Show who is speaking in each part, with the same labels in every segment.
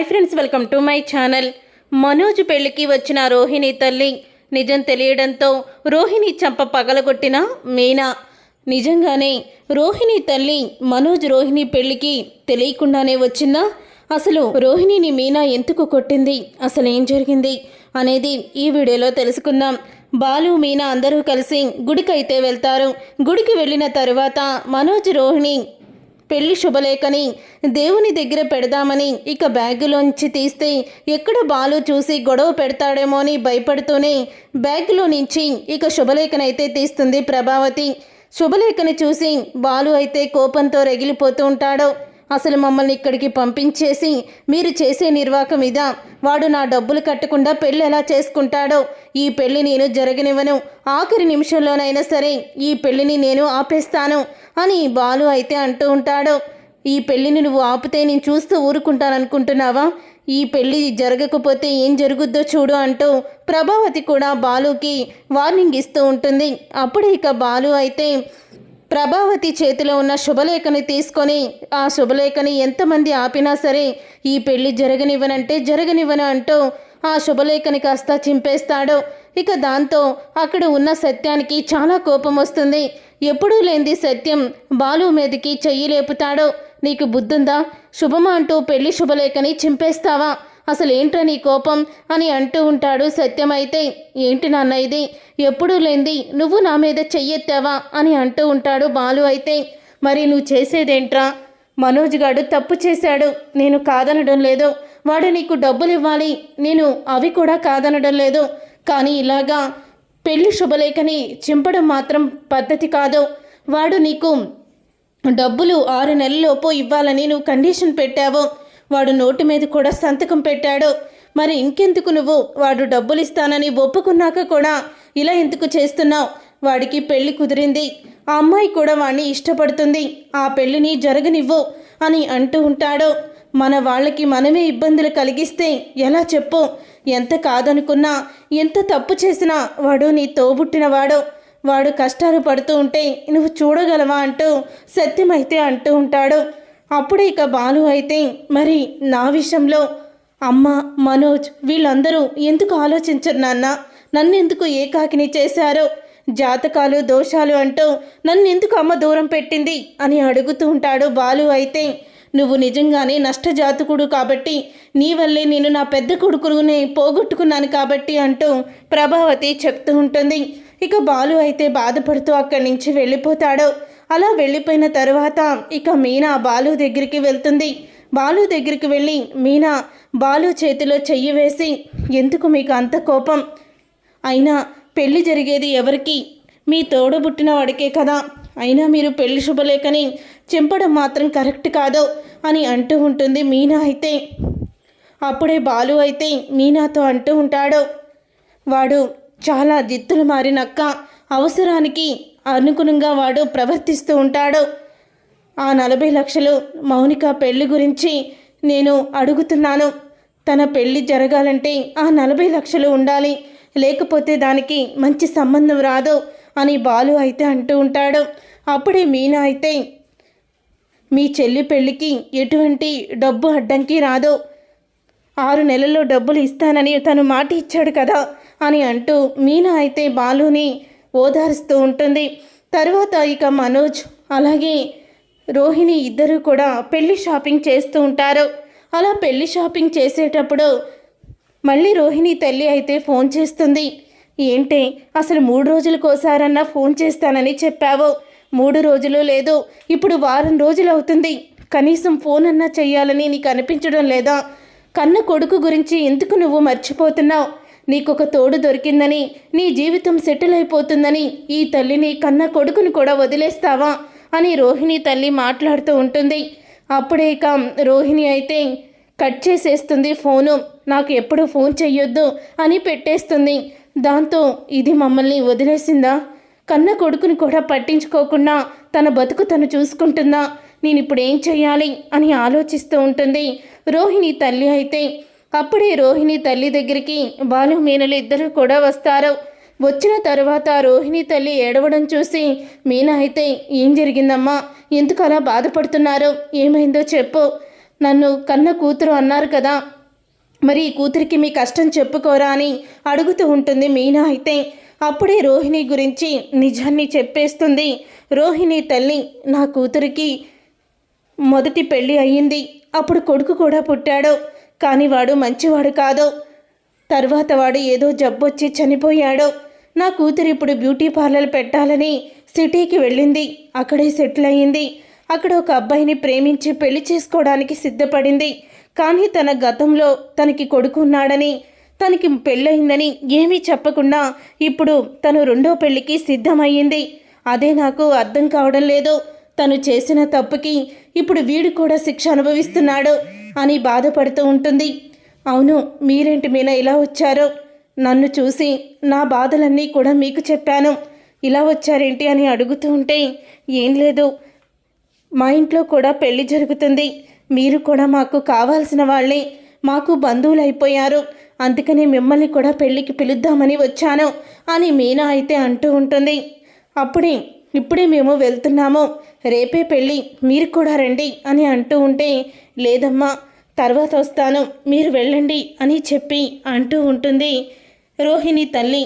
Speaker 1: Hi friends welcome to my channel Manoj పెళ్ళికి వచ్చిన రోహిణి తల్లి నిజం తెలియడంతో రోహిణి చంప పగలగొట్టిన మీనా. నిజంగానే రోహిణి తల్లి మనోజ్ రోహిణి పెళ్ళికి తెలియకుండానే వచ్చిందా? అసలు రోహిణిని మీనా ఎందుకు కొట్టింది? అసలు ఏం జరిగింది? అనేది ఈ వీడియోలో తెలుసుకుందాం. బాలు మీనా అందరూ కలిసి గుడికైతే వెళ్తారు. గుడికి వెళ్ళిన తరువాత మనోజ్ రోహిణి పెళ్ళి శుభలేఖని దేవుని దగ్గర పెడదామని ఇక బ్యాగులోంచి తీస్తే ఎక్కడ బాలు చూసి గొడవ పెడతాడేమో అని భయపడుతూనే బ్యాగులో నుంచి ఇక శుభలేఖనైతే తీస్తుంది ప్రభావతి. శుభలేఖని చూసి బాలు అయితే కోపంతో రగిలిపోతూ ఉంటాడు. అసలు మమ్మల్ని ఇక్కడికి పంపించేసి మీరు చేసే నిర్వాకం ఇదా? వాడు నా డబ్బులు కట్టకుండా పెళ్ళి ఎలా చేసుకుంటాడో? ఈ పెళ్ళి నేను జరగనివ్వను. ఆఖరి నిమిషంలోనైనా సరే ఈ పెళ్ళిని నేను ఆపేస్తాను అని బాలు అయితే అంటూ ఉంటాడు. ఈ పెళ్ళిని నువ్వు ఆపితే నేను చూస్తూ ఊరుకుంటాననుకుంటున్నావా? ఈ పెళ్ళి జరగకపోతే ఏం జరుగుద్దో చూడు అంటూ ప్రభావతి కూడా బాలుకి వార్నింగ్ ఇస్తూ ఉంటుంది. అప్పుడు ఇక బాలు అయితే ప్రభావతి చేతిలో ఉన్న శుభలేఖని తీసుకొని ఆ శుభలేఖని ఎంతమంది ఆపినా సరే ఈ పెళ్ళి జరగనివ్వనంటే జరగనివ్వను అంటూ ఆ శుభలేఖని కాస్త చింపేస్తాడు. ఇక దాంతో అక్కడ ఉన్న సత్యానికి చాలా కోపం వస్తుంది. ఎప్పుడూ లేనిది సత్యం బాలు మీదకి చెయ్యి లేపుతాడు. నీకు బుద్ధుందా? శుభమా అంటూ పెళ్ళి శుభలేఖని చింపేస్తావా? అసలు ఏంట్రా నీ కోపం అని అంటూ ఉంటాడు సత్యం అయితే ఏంటి నాన్న ఇది? ఎప్పుడూ లేంది నువ్వు నా మీద చెయ్యెత్తావా అని అంటూ ఉంటాడు బాలు అయితే. మరి నువ్వు చేసేదేంట్రా? మనోజ్ గాడు తప్పు చేశాడు. నేను కాదనడం లేదు. వాడు నీకు డబ్బులు ఇవ్వాలి నేను అవి కూడా కాదనడం లేదు. కానీ ఇలాగా పెళ్ళి శుభలేఖని చింపడం మాత్రం పద్ధతి కాదు. వాడు నీకు డబ్బులు ఆరు నెలలలోపు ఇవ్వాలని నువ్వు కండిషన్ పెట్టావు. వాడు నోటి మీద కూడా సంతకం పెట్టాడు. మరి ఇంకెందుకు నువ్వు? వాడు డబ్బులు ఇస్తానని ఒప్పుకున్నాక కూడా ఇలా ఎందుకు చేస్తున్నావు? వాడికి పెళ్ళి కుదిరింది. ఆ అమ్మాయి కూడా వాణ్ణి ఇష్టపడుతుంది. ఆ పెళ్ళిని జరగనివ్వు అని అంటూ ఉంటాడు. మన వాళ్ళకి మనమే ఇబ్బందులు కలిగిస్తే ఎలా చెప్పు? ఎంత కాదనుకున్నా ఎంత తప్పు చేసినా వాడు నీ తోబుట్టినవాడు. వాడు కష్టాలు పడుతూ ఉంటే నువ్వు చూడగలవా అంటూ సత్యమైతే అంటూ ఉంటాడు. అప్పుడు ఇక బాలు అయితే మరి నా విషయంలో అమ్మ మనోజ్ వీళ్ళందరూ ఎందుకు ఆలోచించరు నాన్న? నన్ను ఎందుకు ఏకాకిని చేశారో? జాతకాలు దోషాలు అంటూ నన్ను ఎందుకు అమ్మ దూరం పెట్టింది? అని అడుగుతూ ఉంటాడు బాలు అయితే నువ్వు నిజంగానే నష్టజాతకుడు కాబట్టి నీ వల్లే నేను నా పెద్ద కొడుకుని పోగొట్టుకున్నాను కాబట్టి అంటూ ప్రభావతి చెప్తూ ఉంటుంది. ఇక బాలు అయితే బాధపడుతూ అక్కడి నుంచి వెళ్ళిపోతాడు. అలా వెళ్ళిపోయిన తరువాత ఇక మీనా బాలు దగ్గరికి వెళ్తుంది. బాలు దగ్గరికి వెళ్ళి మీనా బాలు చేతిలో చెయ్యి వేసి ఎందుకు మీకు అంత కోపం? అయినా పెళ్ళి జరిగేది ఎవరికి? మీ తోడబుట్టిన వాడికే కదా. అయినా మీరు పెళ్ళి శుభలేఖని చింపడం మాత్రం కరెక్ట్ కాదు అని అంటూ ఉంటుంది మీనా అయితే. అప్పుడే బాలు అయితే మీనాతో అంటూ ఉంటాడు వాడు చాలా జిత్తులు మారినక్క. అవసరానికి అనుగుణంగా వాడు ప్రవర్తిస్తూ ఉంటాడు. ఆ నలభై లక్షలు మౌనిక పెళ్ళి గురించి నేను అడుగుతున్నాను. తన పెళ్ళి జరగాలంటే ఆ నలభై లక్షలు ఉండాలి. లేకపోతే దానికి మంచి సంబంధం రాదు అని బాలు అయితే అంటూ ఉంటాడు. అప్పుడే మీనా అయితే మీ చెల్లి పెళ్ళికి ఎటువంటి డబ్బు అడ్డంకి రాదు. ఆరు నెలల్లో డబ్బులు ఇస్తానని తను మాట ఇచ్చాడు కదా అని అంటూ మీనా అయితే బాలుని ఓదారుస్తూ ఉంటుంది. తర్వాత ఇక మనోజ్ అలాగే రోహిణి ఇద్దరు కూడా పెళ్ళి షాపింగ్ చేస్తూ ఉంటారు. అలా పెళ్ళి షాపింగ్ చేసేటప్పుడు మళ్ళీ రోహిణి తల్లి అయితే ఫోన్ చేస్తుంది. ఏంటి అసలు మూడు రోజులకోసారన్నా ఫోన్ చేస్తానని చెప్పావు. మూడు రోజులు లేదు ఇప్పుడు వారం రోజులు అవుతుంది. కనీసం ఫోన్ అన్నా చెయ్యాలని నీకు అనిపించడం లేదా? కన్న కొడుకు గురించి ఎందుకు నువ్వు మర్చిపోతున్నావు? నీకొక తోడు దొరికిందని నీ జీవితం సెటిల్ అయిపోతుందని ఈ తల్లిని కన్న కొడుకుని కూడా వదిలేస్తావా? అని రోహిణి తల్లి మాట్లాడుతూ ఉంటుంది. అప్పుడే ఇక రోహిణి అయితే కట్ చేసేస్తుంది ఫోను నాకు ఎప్పుడు ఫోన్ చెయ్యొద్దు అని పెట్టేస్తుంది. దాంతో ఇది మమ్మల్ని వదిలేసిందా? కన్న కొడుకుని కూడా పట్టించుకోకుండా తన బతుకు తను చూసుకుంటుందా? నేను ఇప్పుడు ఏం చెయ్యాలి? అని ఆలోచిస్తూ ఉంటుంది. రోహిణి తల్లి అయితే అప్పుడే రోహిణి తల్లి దగ్గరికి బాలు మీనలు ఇద్దరు కూడా వస్తారు. వచ్చిన తరువాత రోహిణి తల్లి ఏడవడం చూసి మీనా అయితే ఏం జరిగిందమ్మా? ఎందుకు అలా బాధపడుతున్నారు? ఏమైందో చెప్పు. నన్ను కన్న కూతురు అన్నారు కదా. మరి ఈ కూతురికి మీ కష్టం చెప్పుకోరా అని అడుగుతూ ఉంటుంది మీనా అయితే. అప్పుడే రోహిణి గురించి నిజాన్ని చెప్పేస్తుంది. రోహిణి తల్లి నా కూతురికి మొదటి పెళ్ళి అయ్యింది. అప్పుడు కొడుకు కూడా పుట్టాడు. కానీ వాడు మంచివాడు కాదు. తర్వాత వాడు ఏదో జబ్బొచ్చి చనిపోయాడు. నా కూతురు ఇప్పుడు బ్యూటీ పార్లర్ పెట్టాలని సిటీకి వెళ్ళింది. అక్కడే సెటిల్ అయ్యింది అక్కడ ఒక అబ్బాయిని ప్రేమించి పెళ్ళి చేసుకోవడానికి సిద్ధపడింది. కానీ తన గతంలో తనకి కొడుకు ఉన్నాడని తనకి పెళ్ళయిందని ఏమీ చెప్పకుండా ఇప్పుడు తను రెండో పెళ్ళికి సిద్ధమయ్యింది. అదే నాకు అర్థం కావడం లేదు. తను చేసిన తప్పుకి ఇప్పుడు వీడు కూడా శిక్ష అనుభవిస్తున్నాడు అని బాధపడుతూ ఉంటుంది. అవును మీరేంటి మీన ఇలా వచ్చారో? నన్ను చూసి నా బాధలన్నీ కూడా మీకు చెప్పాను. ఇలా వచ్చారేంటి అని అడుగుతూ ఉంటే ఏం లేదు. మా ఇంట్లో కూడా పెళ్ళి జరుగుతుంది. మీరు కూడా మాకు కావాల్సిన వాళ్ళే. మాకు బంధువులు అయిపోయారు. అందుకని మిమ్మల్ని కూడా పెళ్ళికి పిలుద్దామని వచ్చాను అని మీనా అయితే అంటూ ఉంటుంది. అప్పుడే ఇప్పుడే మేము వెళ్తున్నాము. రేపే పెళ్ళి. మీరు కూడా రండి అని అంటూ ఉంటే లేదమ్మా తర్వాత వస్తాను. మీరు వెళ్ళండి అని చెప్పి అంటూ ఉంటుంది రోహిణి తల్లి.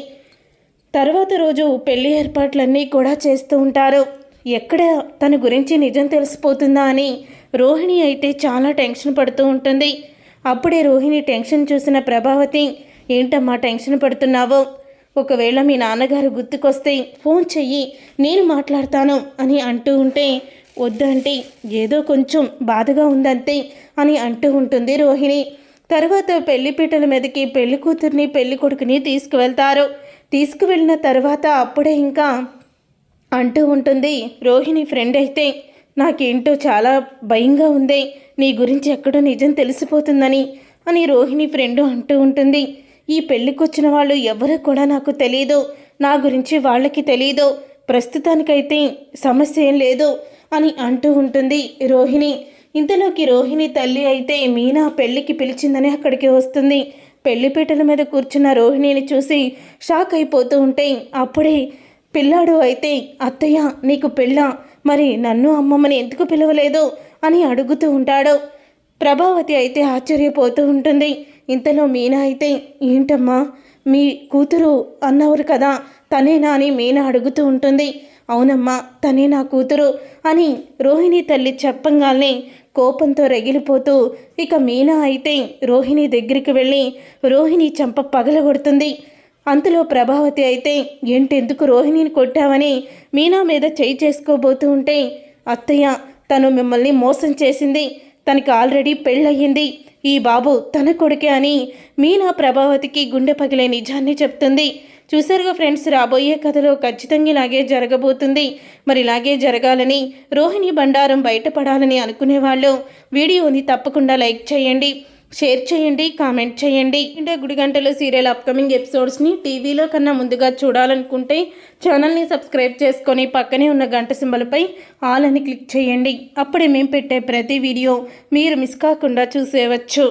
Speaker 1: తర్వాత రోజు పెళ్ళి ఏర్పాట్లన్నీ కూడా చేస్తూ ఉంటారు. ఎక్కడ తన గురించి నిజం తెలిసిపోతుందా అని రోహిణి అయితే చాలా టెన్షన్ పడుతూ ఉంటుంది. అప్పుడే రోహిణి టెన్షన్ చూసిన ప్రభావతి ఏంటమ్మా టెన్షన్ పడుతున్నావో? ఒకవేళ మీ నాన్నగారు గుర్తుకొస్తే ఫోన్ చెయ్యి నేను మాట్లాడతాను అని అంటూ ఉంటే వద్దంటే ఏదో కొంచెం బాధగా ఉందంతే అని అంటూ ఉంటుంది రోహిణి. తర్వాత పెళ్ళిపీటల మీదకి పెళ్ళి కూతుర్ని పెళ్ళి కొడుకుని తీసుకువెళ్తారు. తీసుకువెళ్ళిన తర్వాత అప్పుడే ఇంకా అంటూ ఉంటుంది రోహిణి ఫ్రెండ్ అయితే నాకేంటో చాలా భయంగా ఉంది. నీ గురించి ఎక్కడో నిజం తెలిసిపోతుందని అని రోహిణి ఫ్రెండ్ అంటూ ఉంటుంది. ఈ పెళ్ళికొచ్చిన వాళ్ళు ఎవరు కూడా నాకు తెలియదు నా గురించి వాళ్ళకి తెలియదు ప్రస్తుతానికైతే సమస్య ఏం లేదు అని అంటూ ఉంటుంది రోహిణి. ఇంతలోకి రోహిణి తల్లి అయితే మీనా పెళ్ళికి పిలిచిందని అక్కడికి వస్తుంది. పెళ్ళిపీటల మీద కూర్చున్న రోహిణిని చూసి షాక్ అయిపోతూ ఉంటే అప్పుడే పిల్లాడు అయితే అత్తయ్య నీకు పెళ్ళ? మరి నన్ను అమ్మమ్మని ఎందుకు పిలవలేదు? అని అడుగుతూ ఉంటాడు. ప్రభావతి అయితే ఆశ్చర్యపోతూ ఉంటుంది. ఇంతలో మీనా అయితే ఏంటమ్మా? మీ కూతురు అన్నవారు కదా? తనేనా? అని మీనా అడుగుతూ ఉంటుంది. అవునమ్మా తనే నా కూతురు అని రోహిణి తల్లి చెప్పంగానే కోపంతో రగిలిపోతూ ఇక మీనా అయితే రోహిణి దగ్గరికి వెళ్ళి రోహిణి చంప పగలగొడుతుంది అంతలో ప్రభావతి అయితే ఏంటెందుకు రోహిణిని కొట్టావని మీనా మీద చేయి చేసుకోబోతూ ఉంటే అత్తయ్య తను మిమ్మల్ని మోసం చేసింది. తనకి ఆల్రెడీ పెళ్ళయ్యింది ఈ బాబు తన కొడుకే అని మీనా ప్రభావతికి గుండె పగిలే నిజాన్ని చెప్తుంది. చూసారుగా ఫ్రెండ్స్ రాబోయే కథలో ఖచ్చితంగా ఇలాగే జరగబోతుంది. మరి ఇలాగే జరగాలని రోహిణి బండారం బయటపడాలని అనుకునేవాళ్ళు. వీడియోని తప్పకుండా లైక్ చేయండి. షేర్ చేయండి కామెంట్ చేయండి. అంటే గుడి గంటలు సీరియల్ అప్కమింగ్ ఎపిసోడ్స్ని టీవీలో కన్నా ముందుగా చూడాలనుకుంటే ఛానల్ని సబ్స్క్రైబ్ చేసుకొని పక్కనే ఉన్న గంట సింబల్పై ఆల్ అని క్లిక్ చేయండి. అప్పుడే మేము పెట్టే ప్రతి వీడియో మీరు మిస్ కాకుండా చూసేవచ్చు